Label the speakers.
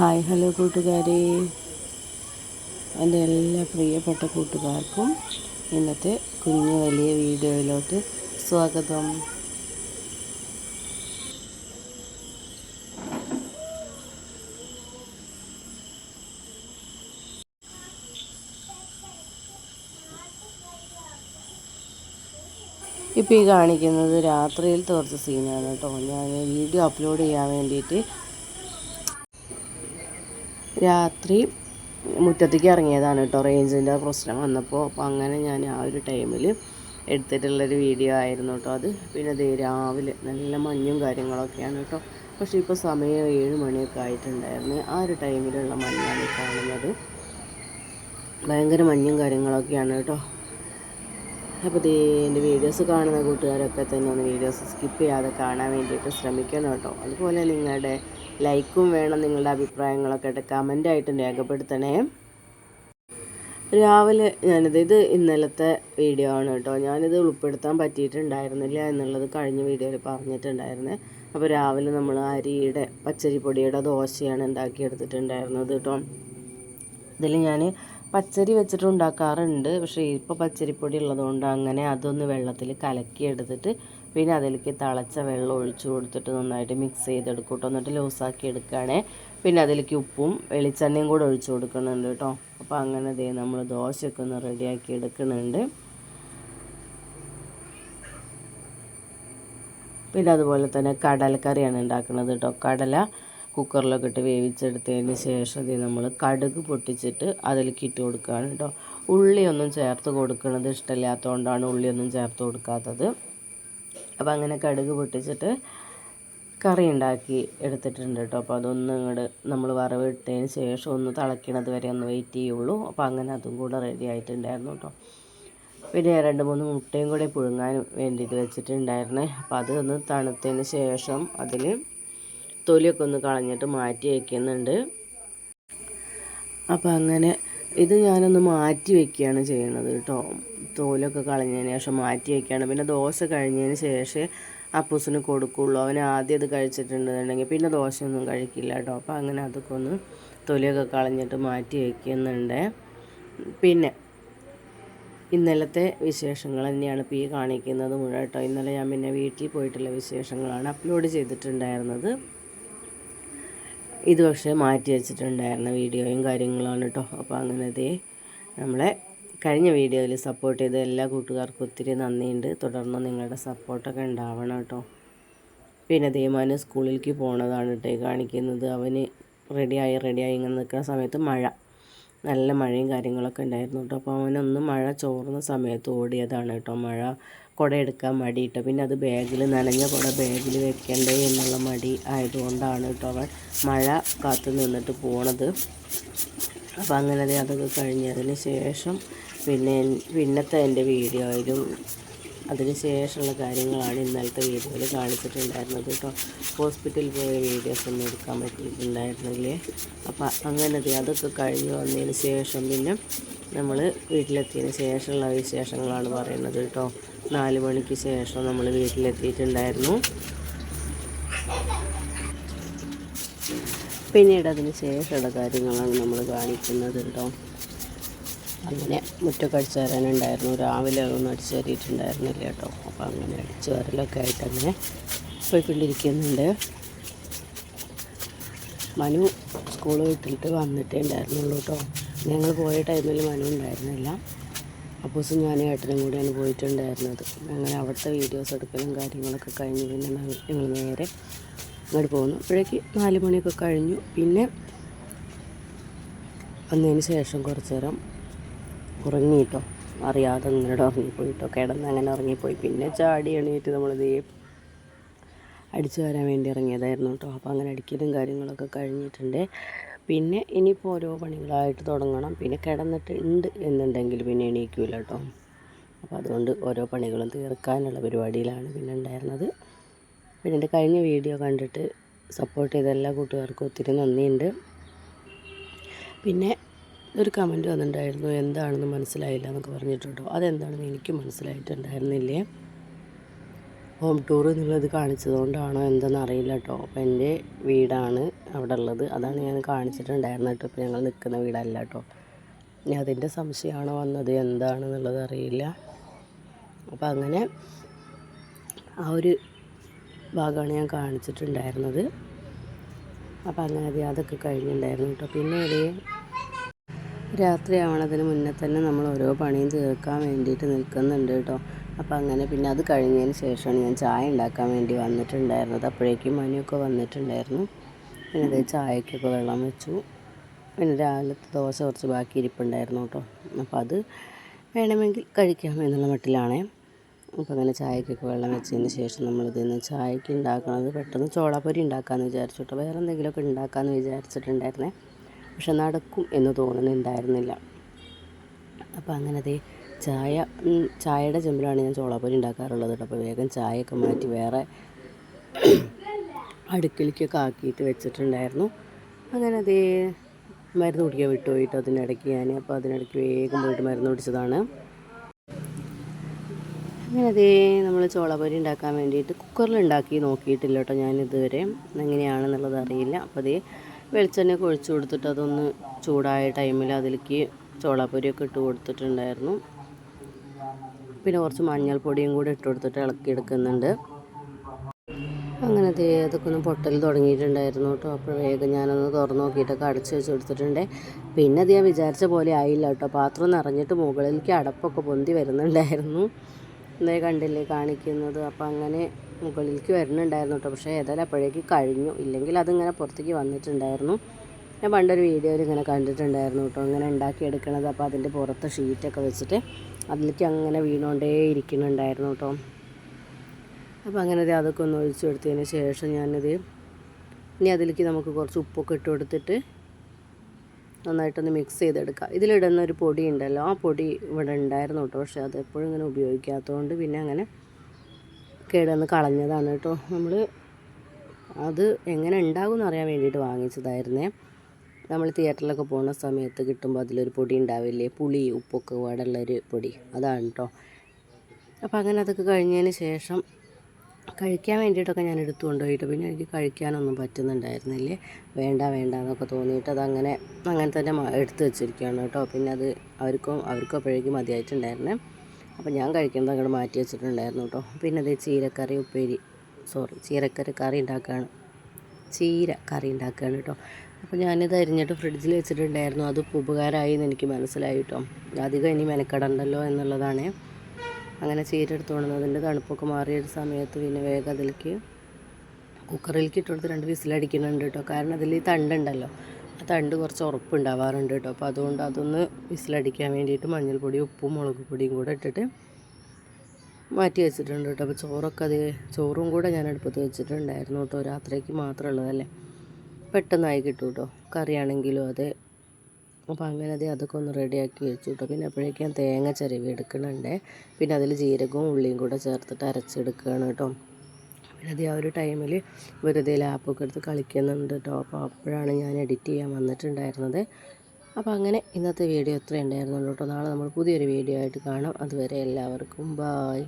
Speaker 1: Hi hello കൂട്ടുകാരെ. എന്റെ എല്ലാ പ്രിയപ്പെട്ട കൂട്ടുകാർക്കും ഇന്നത്തെ കുഞ്ഞു വലിയ വീഡിയോയിലോട്ട് സ്വാഗതം. ഇപ്പോൾ ഈ കാണിക്കുന്നത് രാത്രിയിൽ തോർച്ച സീനാണ് കേട്ടോ. ഞാൻ വീഡിയോ അപ്ലോഡ് ചെയ്യാൻ വേണ്ടിയിട്ട് രാത്രി മുറ്റത്തേക്ക് ഇറങ്ങിയതാണ് കേട്ടോ. റേഞ്ചിന്റെ പ്രശ്നം വന്നപ്പോൾ അപ്പോൾ അങ്ങനെ ഞാൻ ആ ഒരു ടൈമിൽ എടുത്തിട്ടുള്ളൊരു വീഡിയോ ആയിരുന്നു കേട്ടോ അത്. പിന്നെ ദേ രാവിലെ നല്ല മഞ്ഞും കാര്യങ്ങളൊക്കെയാണ് കേട്ടോ. പക്ഷേ ഇപ്പോൾ സമയം ഏഴ് മണിയൊക്കെ ആയിട്ടുണ്ടായിരുന്നു. ആ ഒരു ടൈമിലുള്ള മഞ്ഞാണ് കാണുന്നത്. ഭയങ്കര മഞ്ഞും കാര്യങ്ങളൊക്കെയാണ് കേട്ടോ. അപ്പോൾ ദേ എന്റെ വീഡിയോസ് കാണുന്ന കൂട്ടുകാരൊക്കെ തന്നെ ഒന്ന് വീഡിയോസ് സ്കിപ്പ് ചെയ്യാതെ കാണാൻ വേണ്ടിയിട്ട് ശ്രമിക്കണം കേട്ടോ. അതുപോലെ നിങ്ങളുടെ ലൈക്കും വേണം നിങ്ങളുടെ അഭിപ്രായങ്ങളൊക്കെ കമന്റായിട്ടും രേഖപ്പെടുത്തണേ. രാവിലെ ഞാനിത് ഇത് ഇന്നലത്തെ വീഡിയോ ആണ് കേട്ടോ. ഞാനിത് ഉൾപ്പെടുത്താൻ പറ്റിയിട്ടുണ്ടായിരുന്നില്ല എന്നുള്ളത് കഴിഞ്ഞ വീഡിയോയിൽ പറഞ്ഞിട്ടുണ്ടായിരുന്നേ. അപ്പോൾ രാവിലെ നമ്മൾ അരിയുടെ പച്ചരിപ്പൊടിയുടെ ദോശയാണ് ഉണ്ടാക്കിയെടുത്തിട്ടുണ്ടായിരുന്നത് കേട്ടോ. ഇതിൽ ഞാൻ പച്ചരി വെച്ചിട്ട് ഉണ്ടാക്കാറുണ്ട്. പക്ഷേ ഇപ്പോൾ പച്ചരിപ്പൊടി ഉള്ളതുകൊണ്ട് അങ്ങനെ അതൊന്ന് വെള്ളത്തിൽ കലക്കി എടുത്തിട്ട് പിന്നെ അതിലേക്ക് തിളച്ച വെള്ളം ഒഴിച്ചു കൊടുത്തിട്ട് നന്നായിട്ട് മിക്സ് ചെയ്തെടുക്കും കേട്ടോ എന്നിട്ട് ലൂസാക്കി എടുക്കുകയാണേ. പിന്നെ അതിലേക്ക് ഉപ്പും വെളിച്ചെണ്ണയും കൂടെ ഒഴിച്ചു കൊടുക്കുന്നുണ്ട് കേട്ടോ അപ്പോൾ അങ്ങനെ ദേ നമ്മൾ ദോശയൊക്കെ ഒന്ന് റെഡിയാക്കി എടുക്കുന്നുണ്ട്. പിന്നെ അതുപോലെ തന്നെ കടലക്കറിയാണ് ഉണ്ടാക്കുന്നത് കേട്ടോ കടല കുക്കറിലൊക്കെ ഇട്ട് വേവിച്ചെടുത്തതിന് ശേഷം ഇത് നമ്മൾ കടുക് പൊട്ടിച്ചിട്ട് അതിലേക്ക് ഇട്ട് കൊടുക്കുകയാണ് കേട്ടോ ഉള്ളിയൊന്നും ചേർത്ത് കൊടുക്കുന്നത് ഇഷ്ടമില്ലാത്തതുകൊണ്ടാണ് ഉള്ളിയൊന്നും ചേർത്ത് കൊടുക്കാത്തത്. അപ്പോൾ അങ്ങനെ കടുക് പൊട്ടിച്ചിട്ട് കറി ഉണ്ടാക്കി എടുത്തിട്ടുണ്ട് കേട്ടോ. അപ്പോൾ അതൊന്നും ഇങ്ങോട്ട് നമ്മൾ വറവിട്ടതിന് ശേഷം ഒന്ന് തിളയ്ക്കണത് വരെ ഒന്ന് വെയിറ്റ് ചെയ്യുള്ളൂ. അപ്പോൾ അങ്ങനെ അതും കൂടെ റെഡി ആയിട്ടുണ്ടായിരുന്നു കേട്ടോ. പിന്നെ രണ്ട് മൂന്ന് മുട്ടയും കൂടെ പുഴുങ്ങാൻ വേണ്ടിയിട്ട് വെച്ചിട്ടുണ്ടായിരുന്നേ. അപ്പോൾ അതൊന്ന് തണുത്തതിന് ശേഷം അതിൽ തൊലിയൊക്കെ ഒന്ന് കളഞ്ഞിട്ട് മാറ്റി വയ്ക്കുന്നുണ്ട് അപ്പോൾ അങ്ങനെ ഇത് ഞാനൊന്ന് മാറ്റി വയ്ക്കുകയാണ് ചെയ്യണത് കേട്ടോ. തോലൊക്കെ കളഞ്ഞതിന് ശേഷം മാറ്റി വയ്ക്കുകയാണ് പിന്നെ ദോശ കഴിഞ്ഞതിന് ശേഷം അപ്പൂസിന് കൊടുക്കുള്ളൂ അവൻ ആദ്യം അത് കഴിച്ചിട്ടുണ്ടെന്നുണ്ടെങ്കിൽ പിന്നെ ദോശയൊന്നും കഴിക്കില്ല കേട്ടോ. അപ്പോൾ അങ്ങനെ അതൊക്കെ ഒന്ന് തൊലിയൊക്കെ കളഞ്ഞിട്ട് മാറ്റി വയ്ക്കുന്നുണ്ട് പിന്നെ ഇന്നലത്തെ വിശേഷങ്ങൾ തന്നെയാണ് ഇപ്പോൾ ഈ കാണിക്കുന്നത് മുഴുവൻ കേട്ടോ. ഇന്നലെ ഞാൻ പിന്നെ വീട്ടിൽ പോയിട്ടുള്ള വിശേഷങ്ങളാണ് അപ്ലോഡ് ചെയ്തിട്ടുണ്ടായിരുന്നത്. ഇത് പക്ഷേ മാറ്റി വെച്ചിട്ടുണ്ടായിരുന്ന വീഡിയോയും കാര്യങ്ങളാണ് കേട്ടോ. അപ്പോൾ അങ്ങനെ ഇതേ നമ്മളെ കഴിഞ്ഞ വീഡിയോയിൽ സപ്പോർട്ട് ചെയ്ത എല്ലാ കൂട്ടുകാർക്കും ഒത്തിരി നന്ദിയുണ്ട്. തുടർന്ന് നിങ്ങളുടെ സപ്പോർട്ടൊക്കെ ഉണ്ടാവണം കേട്ടോ. പിന്നെ ദേമാന് സ്കൂളിലേക്ക് പോണതാണ് കേട്ടോ കാണിക്കുന്നത്. അവന് റെഡിയായി റെഡിയായി ഇങ്ങനെ നിൽക്കുന്ന സമയത്ത് മഴ. നല്ല മഴയും കാര്യങ്ങളൊക്കെ ഉണ്ടായിരുന്നു കേട്ടോ. അപ്പോൾ അവനൊന്ന് മഴ ചോർന്ന സമയത്ത് ഓടിയതാണ് കേട്ടോ. മഴ കുട എടുക്കാൻ മടി കേട്ടോ പിന്നെ അത് ബാഗിൽ നനഞ്ഞ കുട ബാഗിൽ വെക്കണ്ടേ എന്നുള്ള മടി ആയതുകൊണ്ടാണ് കേട്ടോ അവൻ മഴ കാത്തു നിന്നിട്ട് പോണത്. അപ്പോൾ അങ്ങനെ അതൊക്കെ കഴിഞ്ഞതിന് ശേഷം പിന്നെ പിന്നത്തെ എന്റെ വീഡിയോയിലും അതിന് ശേഷമുള്ള കാര്യങ്ങളാണ് ഇന്നലത്തെ വീഡിയോയിൽ കാണിച്ചിട്ടുണ്ടായിരുന്നത് കേട്ടോ. ഹോസ്പിറ്റലിൽ പോയ വീഡിയോസ് ഒന്നും എടുക്കാൻ പറ്റിയിട്ടുണ്ടായിരുന്നില്ലേ. അപ്പോൾ അങ്ങനത്തെ അതൊക്കെ കഴിഞ്ഞ് വന്നതിന് ശേഷം പിന്നെ നമ്മൾ വീട്ടിലെത്തിയതിന് ശേഷമുള്ള വിശേഷങ്ങളാണ് പറയുന്നത് കേട്ടോ. നാല് മണിക്ക് ശേഷം നമ്മൾ വീട്ടിലെത്തിയിട്ടുണ്ടായിരുന്നു. പിന്നീട് അതിന് ശേഷമുള്ള കാര്യങ്ങളാണ് നമ്മൾ കാണിക്കുന്നത് കേട്ടോ. അങ്ങനെ മുറ്റൊക്കെ അടിച്ചു വരാനുണ്ടായിരുന്നു രാവിലെ ഒന്നും അടിച്ചു കയറിയിട്ടുണ്ടായിരുന്നില്ല കേട്ടോ. അപ്പോൾ അങ്ങനെ അടിച്ചു വരലൊക്കെ ആയിട്ട് അങ്ങനെ പോയിക്കൊണ്ടിരിക്കുന്നുണ്ട്. മനു സ്കൂൾ വിട്ടിട്ട് വന്നിട്ടേ ഉണ്ടായിരുന്നുള്ളൂ കേട്ടോ. ഞങ്ങൾ പോയ ടൈമിൽ മനു ഉണ്ടായിരുന്നില്ല. അപ്പോസും ഞാൻ ഏട്ടനും കൂടിയാണ് പോയിട്ടുണ്ടായിരുന്നത്. അങ്ങനെ അവിടുത്തെ വീഡിയോസ് എടുക്കലും കാര്യങ്ങളൊക്കെ കഴിഞ്ഞ് പിന്നെ ഞങ്ങൾ നേരെ അങ്ങോട്ട് പോകുന്നു അപ്പോഴേക്ക് നാല് മണിയൊക്കെ കഴിഞ്ഞു. പിന്നെ വന്നതിന് ശേഷം കുറച്ച് നേരം ഉറങ്ങിയിട്ടോ? അറിയാതെ ഇങ്ങനെ ഉറങ്ങിപ്പോയിട്ടോ? കിടന്ന് അങ്ങനെ ഉറങ്ങിപ്പോയി. പിന്നെ ചാടി എണീറ്റ് നമ്മളിത് അടിച്ചു വരാൻ വേണ്ടി ഇറങ്ങിയതായിരുന്നു കേട്ടോ. അപ്പോൾ അങ്ങനെ അടിക്കലും കാര്യങ്ങളൊക്കെ കഴിഞ്ഞിട്ടുണ്ട്. പിന്നെ ഇനിയിപ്പോൾ ഓരോ പണികളായിട്ട് തുടങ്ങണം. പിന്നെ കിടന്നിട്ട് ഉണ്ട് എന്നുണ്ടെങ്കിൽ പിന്നെ എണീക്കില്ല കേട്ടോ. അപ്പോൾ അതുകൊണ്ട് ഓരോ പണികളും തീർക്കാനുള്ള പരിപാടിയിലാണ് പിന്നെ ഉണ്ടായിരുന്നത്. പിന്നെ എന്റെ കഴിഞ്ഞ വീഡിയോ കണ്ടിട്ട് സപ്പോർട്ട് ചെയ്ത എല്ലാ കൂട്ടുകാർക്കും ഒത്തിരി നന്ദിയുണ്ട്. പിന്നെ ഒരു കമന്റ് വന്നിട്ടുണ്ടായിരുന്നു. എന്താണെന്ന് മനസ്സിലായില്ല എന്നൊക്കെ പറഞ്ഞിട്ടുണ്ടോ? അതെന്താണെന്ന് എനിക്ക് മനസ്സിലായിട്ടുണ്ടായിരുന്നില്ലേ? ഹോം ടൂർ എന്നുള്ളത് കാണിച്ചതുകൊണ്ടാണോ എന്താണെന്ന് അറിയില്ല കേട്ടോ അപ്പോൾ എന്റെ വീടാണ് അവിടെ ഉള്ളത്. അതാണ് ഞാൻ കാണിച്ചിട്ടുണ്ടായിരുന്നത് കേട്ടോ ഇപ്പോൾ ഞങ്ങൾ നിൽക്കുന്ന വീടല്ല കേട്ടോ ഇനി അതിന്റെ സംശയമാണോ വന്നത്? എന്താണെന്നുള്ളത് അറിയില്ല. അപ്പോൾ അങ്ങനെ ആ ഒരു ഭാഗമാണ് ഞാൻ കാണിച്ചിട്ടുണ്ടായിരുന്നത്. അപ്പോൾ അങ്ങനെ അതെ അതൊക്കെ കഴിഞ്ഞിട്ടുണ്ടായിരുന്നു കേട്ടോ പിന്നെ ഒരു രാത്രി ആവണതിന് മുന്നേ തന്നെ നമ്മൾ ഓരോ പണിയും തീർക്കാൻ വേണ്ടിയിട്ട് നിൽക്കുന്നുണ്ട് കേട്ടോ. അപ്പോൾ അങ്ങനെ പിന്നെ അത് കഴിഞ്ഞതിന് ശേഷമാണ് ഞാൻ ചായ ഉണ്ടാക്കാൻ വേണ്ടി വന്നിട്ടുണ്ടായിരുന്നത്. അപ്പോഴേക്കും മനിയൊക്കെ വന്നിട്ടുണ്ടായിരുന്നു. പിന്നെ അത് ചായക്കൊക്കെ വെള്ളം വെച്ചു. പിന്നെ രാവിലത്തെ ദോശ കുറച്ച് ബാക്കി ഇരിപ്പുണ്ടായിരുന്നു കേട്ടോ. അപ്പോൾ അത് വേണമെങ്കിൽ കഴിക്കാം എന്നുള്ള മട്ടിലാണേ. അപ്പോൾ അങ്ങനെ ചായക്കൊക്കെ വെള്ളം വെച്ചതിന് ശേഷം നമ്മളിതിന്ന് ചായക്ക് ഉണ്ടാക്കുന്നത് പെട്ടെന്ന് ചോളാപ്പൊരി ഉണ്ടാക്കാമെന്ന് വിചാരിച്ചു കേട്ടോ. വേറെ എന്തെങ്കിലുമൊക്കെ ഉണ്ടാക്കാമെന്ന് വിചാരിച്ചിട്ടുണ്ടായിരുന്നേ. പക്ഷെ നടക്കും എന്ന് തോന്നുന്നുണ്ടായിരുന്നില്ല അപ്പോൾ അങ്ങനെ ചായ ചായയുടെ ചെമ്പിലാണ് ഞാൻ ചോളാപ്പൊരി ഉണ്ടാക്കാറുള്ളത് കേട്ടോ. അപ്പോൾ വേഗം ചായയൊക്കെ മാറ്റി വേറെ അടുക്കളയ്ക്കൊക്കെ ആക്കിയിട്ട് വെച്ചിട്ടുണ്ടായിരുന്നു. അങ്ങനെ അതേ മരുന്ന് കുടിക്കാൻ വിട്ടുപോയിട്ട് അതിനിടയ്ക്ക് ഞാൻ അപ്പോൾ അതിനിടയ്ക്ക് വേഗം പോയിട്ട് മരുന്ന് കുടിച്ചതാണ്. അങ്ങനെ അതേ നമ്മൾ ചോളപ്പൊരി ഉണ്ടാക്കാൻ വേണ്ടിയിട്ട് കുക്കറിൽ ഉണ്ടാക്കി നോക്കിയിട്ടില്ല കേട്ടോ ഞാനിതുവരെ. എങ്ങനെയാണെന്നുള്ളത് അറിയില്ല. അപ്പോൾ അതേ വെളിച്ചെണ്ണ ഒഴിച്ച് കൊടുത്തിട്ട് അതൊന്ന് ചൂടായ ടൈമിൽ അതിലേക്ക് ചോളാപ്പൊരിയൊക്കെ ഇട്ട് കൊടുത്തിട്ടുണ്ടായിരുന്നു. പിന്നെ കുറച്ച് മഞ്ഞൾപ്പൊടിയും കൂടി ഇട്ട് കൊടുത്തിട്ട് ഇളക്കി എടുക്കുന്നുണ്ട്. അങ്ങനെ ദേ അതൊക്കെ ഒന്ന് പൊട്ടൽ തുടങ്ങിയിട്ടുണ്ടായിരുന്നു കേട്ടോ. അപ്പോൾ വേഗം ഞാനൊന്ന് തുറന്ന് നോക്കിയിട്ടൊക്കെ അടച്ച് വെച്ച് കൊടുത്തിട്ടുണ്ട്. പിന്നെ അത് ഞാൻ വിചാരിച്ച പോലെ ആയില്ല കേട്ടോ. പാത്രം നിറഞ്ഞിട്ട് മുകളിലേക്ക് അടപ്പൊക്കെ പൊന്തി വരുന്നുണ്ടായിരുന്നു. എന്തായാലും കണ്ടില്ലേ കാണിക്കുന്നത്. അപ്പോൾ അങ്ങനെ മുകളിലേക്ക് വരുന്നുണ്ടായിരുന്നു കേട്ടോ. പക്ഷേ ഏതായാലും അപ്പോഴേക്ക് കഴിഞ്ഞു. ഇല്ലെങ്കിൽ അതിങ്ങനെ പുറത്തേക്ക് വന്നിട്ടുണ്ടായിരുന്നു. ഞാൻ പണ്ടൊരു വീഡിയോയിൽ ഇങ്ങനെ കണ്ടിട്ടുണ്ടായിരുന്നു കേട്ടോ. ഇങ്ങനെ ഉണ്ടാക്കിയെടുക്കണത്. അപ്പോൾ അതിന്റെ പുറത്ത് ഷീറ്റൊക്കെ വെച്ചിട്ട് അതിലേക്ക് അങ്ങനെ വീണുകൊണ്ടേ ഇരിക്കുന്നുണ്ടായിരുന്നു കേട്ടോ. അപ്പോൾ അങ്ങനെ അതൊക്കെ ഒന്ന് ഒഴിച്ചു കൊടുത്തതിന് ശേഷം ഞാനിത് ഇനി അതിലേക്ക് നമുക്ക് കുറച്ച് ഉപ്പൊക്കെ ഇട്ട് കൊടുത്തിട്ട് നന്നായിട്ടൊന്ന് മിക്സ് ചെയ്തെടുക്കാം. ഇതിലിടുന്ന ഒരു പൊടി ഉണ്ടല്ലോ. ആ പൊടി ഇവിടെ ഉണ്ടായിരുന്നു കേട്ടോ. പക്ഷേ അത് എപ്പോഴും ഇങ്ങനെ ഉപയോഗിക്കാത്തതുകൊണ്ട് പിന്നെ അങ്ങനെ കേടന്ന് കളഞ്ഞതാണ് കേട്ടോ. നമ്മൾ അത് എങ്ങനെ ഉണ്ടാകുമെന്ന് അറിയാൻ വേണ്ടിയിട്ട് വാങ്ങിച്ചതായിരുന്നേ. നമ്മൾ തിയേറ്ററിലൊക്കെ പോകുന്ന സമയത്ത് കിട്ടുമ്പോൾ അതിലൊരു പൊടി ഉണ്ടാവില്ലേ? പുളി ഉപ്പൊക്കെ പാടുള്ളൊരു പൊടി. അതാണ് കേട്ടോ. അപ്പോൾ അങ്ങനെ അതൊക്കെ കഴിഞ്ഞതിന് ശേഷം കഴിക്കാൻ വേണ്ടിയിട്ടൊക്കെ ഞാൻ എടുത്തു കൊണ്ടുപോയിട്ട് പിന്നെ എനിക്ക് കഴിക്കാനൊന്നും പറ്റുന്നുണ്ടായിരുന്നില്ലേ? വേണ്ട വേണ്ട എന്നൊക്കെ തോന്നിയിട്ട് അതങ്ങനെ അങ്ങനെ തന്നെ എടുത്ത് വെച്ചിരിക്കുകയാണ് കേട്ടോ. പിന്നെ അത് അവർക്കും അവർക്കും അപ്പോഴേക്കും മതിയായിട്ടുണ്ടായിരുന്നേ. അപ്പോൾ ഞാൻ കഴിക്കുന്നത് അങ്ങോട്ട് മാറ്റി വെച്ചിട്ടുണ്ടായിരുന്നു കേട്ടോ. പിന്നെ അത് ചീരക്കറി ഉപ്പേരി. സോറി ചീരക്കറി കറി ഉണ്ടാക്കുകയാണ് ചീര കറി ഉണ്ടാക്കുകയാണ് കേട്ടോ. അപ്പോൾ ഞാനിത് അരിഞ്ഞിട്ട് ഫ്രിഡ്ജിൽ വെച്ചിട്ടുണ്ടായിരുന്നു. അത് ഉപകാരമായി എന്ന് എനിക്ക് മനസ്സിലായി കേട്ടോ. അധികം ഇനി മെനക്കെടണ്ടല്ലോ എന്നുള്ളതാണ്. അങ്ങനെ ചീര എടുത്ത് കൊണ്ടുവന്നതിന്റെ തണുപ്പൊക്കെ മാറിയ ഒരു സമയത്ത് പിന്നെ വേഗം അതിലേക്ക് കുക്കറിലേക്ക് ഇട്ടുകൊടുത്ത് രണ്ട് വിസിലടിക്കുന്നുണ്ട് കേട്ടോ. കാരണം അതിൽ തണ്ടുണ്ടല്ലോ. തണ്ട് കുറച്ച് ഉറപ്പുണ്ടാവാറുണ്ട് കേട്ടോ. അപ്പോൾ അതുകൊണ്ട് അതൊന്ന് വിസിലടിക്കാൻ വേണ്ടിയിട്ട് മഞ്ഞൾപ്പൊടി ഉപ്പും മുളക് പൊടിയും കൂടെ ഇട്ടിട്ട് മാറ്റി വെച്ചിട്ടുണ്ട് കേട്ടോ. അപ്പോൾ ചോറൊക്കെ അത് ചോറും കൂടെ ഞാൻ അടുപ്പത്ത് വെച്ചിട്ടുണ്ടായിരുന്നു കേട്ടോ. രാത്രിക്ക് മാത്രമുള്ളതല്ലേ. പെട്ടെന്നായി കിട്ടും കേട്ടോ. കറിയാണെങ്കിലും അതെ. അപ്പോൾ അങ്ങനെ അത് അതൊക്കെ ഒന്ന് റെഡിയാക്കി വെച്ചു കേട്ടോ. പിന്നെ അപ്പോഴേക്കും തേങ്ങ ചിരവി എടുക്കുന്നുണ്ട്. പിന്നെ അതിൽ ജീരകവും ഉള്ളിയും കൂടെ ചേർത്തിട്ട് അരച്ചെടുക്കുകയാണ് കേട്ടോ. അത് ആ ഒരു ടൈമിൽ വെറുതെ ലാപ്പൊക്കെ എടുത്ത് കളിക്കുന്നുണ്ട് കേട്ടോ അപ്പോൾ അപ്പോഴാണ് ഞാൻ എഡിറ്റ് ചെയ്യാൻ വന്നിട്ടുണ്ടായിരുന്നത്. അപ്പോൾ അങ്ങനെ ഇന്നത്തെ വീഡിയോ ഇത്രയും ഉണ്ടായിരുന്നുള്ളൂ കേട്ടോ നാളെ നമ്മൾ പുതിയൊരു വീഡിയോ ആയിട്ട് കാണാം. അതുവരെ എല്ലാവർക്കും ബായ്